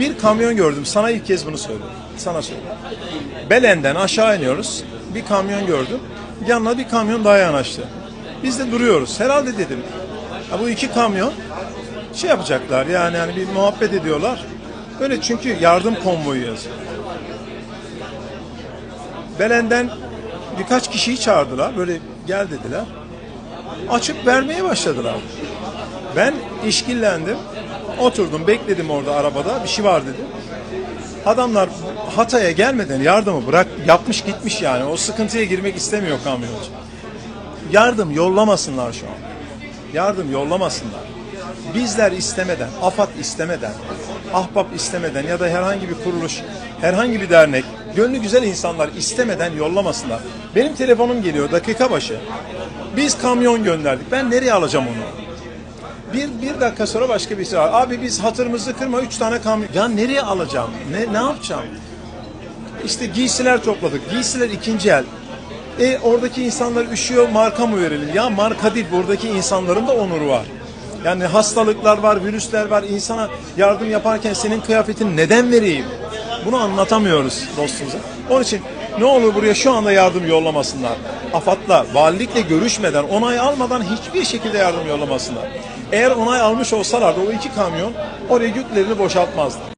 Bir kamyon gördüm. Sana ilk kez bunu söylüyorum. Sana söylüyorum. Belen'den aşağı iniyoruz. Bir kamyon gördüm. Yanına bir kamyon daha yanaştı. Biz de duruyoruz. Herhalde dedim. Ha, bu iki kamyon şey yapacaklar yani hani bir muhabbet ediyorlar. Böyle çünkü yardım konvoyu yazıyor. Belen'den birkaç kişiyi çağırdılar. Böyle gel dediler. Açıp vermeye başladılar. Ben işkillendim. Oturdum, bekledim orada arabada. Bir şey var dedim. Adamlar Hatay'a gelmeden yardımı bırak yapmış gitmiş yani. O sıkıntıya girmek istemiyor kamyoncu. Yardım yollamasınlar şu an. Yardım yollamasınlar. Bizler istemeden, AFAD istemeden, Ahbap istemeden ya da herhangi bir kuruluş, herhangi bir dernek, gönlü güzel insanlar istemeden yollamasınlar. Benim telefonum geliyor dakika başı. Biz kamyon gönderdik. Ben nereye alacağım onu? Bir, bir dakika sonra başka birisi var. Abi biz hatırımızı kırma üç tane kamyon. Ya nereye alacağım? Ne, ne yapacağım? İşte giysiler topladık. Giysiler ikinci el. E oradaki insanlar üşüyor marka mı verelim? Ya marka değil buradaki insanların da onuru var. Yani hastalıklar var, virüsler var. İnsana yardım yaparken senin kıyafetini neden vereyim? Bunu anlatamıyoruz dostumuza. Onun için ne olur buraya şu anda yardım yollamasınlar. AFAD'la, valilikle görüşmeden, onay almadan hiçbir şekilde yardım yollamasınlar. Eğer onay almış olsalardı o iki kamyon oraya yüklerini boşaltmazdı.